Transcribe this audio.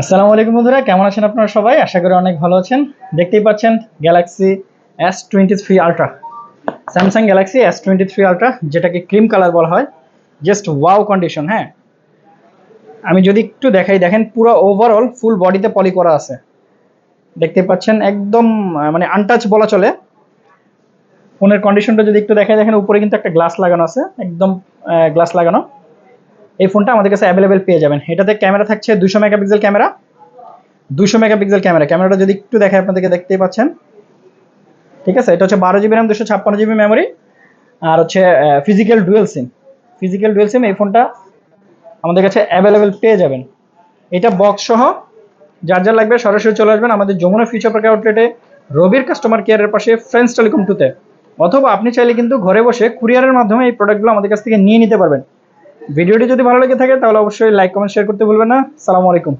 আসসালামু আলাইকুম বন্ধুরা, কেমন আছেন আপনারা সবাই? আশা করি অনেক ভালো আছেন। দেখতেই পাচ্ছেন galaxy S twenty three ultra Samsung galaxy S twenty three ultra যেটাকে ক্রিম কালার বলা হয়। জাস্ট ওয়াও কন্ডিশন হ্যাঁ? আমি যদি একটু দেখাই, দেখেন পুরো ওভারঅল ফুল বডিতে পলি করা আছে। দেখতে পাচ্ছেন একদম মানে আনটাচ বলা চলে। ফোনের কন্ডিশনটা যদি একটু দেখাই, দেখেন উপরে কিন্তু একটা গ্লাস লাগানো আছে। একদম গ্লাস লাগানো। এই ফোনটা আমাদের কাছে অ্যাভেলেবেল পেয়ে যাবেন। এটাতে ক্যামেরা থাকছে দুশো মেগাপিক্সেল ক্যামেরা। দুশো মেগাপিক্সেল ক্যামেরা। ক্যামেরাটা যদি একটু দেখায় আপনাদেরকে দেখতেই পাচ্ছেন। ঠিক আছে? এটা হচ্ছে বারো জিবি র্যাম দুশো ছাপ্পান্ন জিবি মেমোরি আর হচ্ছে physical dual SIM physical dual SIM এই ফোনটা আমাদের কাছে অ্যাভেলেবেল পেয়ে যাবেন। এটা বক্স সহ যার যার লাগবে সরাসরি চলে আসবেন আমাদের যমুনা ফিউচার পার্ক আউটলেটে রবির কাস্টমার কেয়ারের পাশে ফ্রেন্ডস টেলিকম টুতে অথবা আপনি চাইলে কিন্তু ঘরে বসে কুরিয়ারের মাধ্যমে এই প্রোডাক্টগুলো আমাদের কাছ থেকে নিয়ে নিতে পারবেন। ভিডিওটি যদি ভালো লেগে থাকে, তাহলে অবশ্যই লাইক কমেন্ট শেয়ার করতে ভুলবেন না। সালামু আলাইকুম।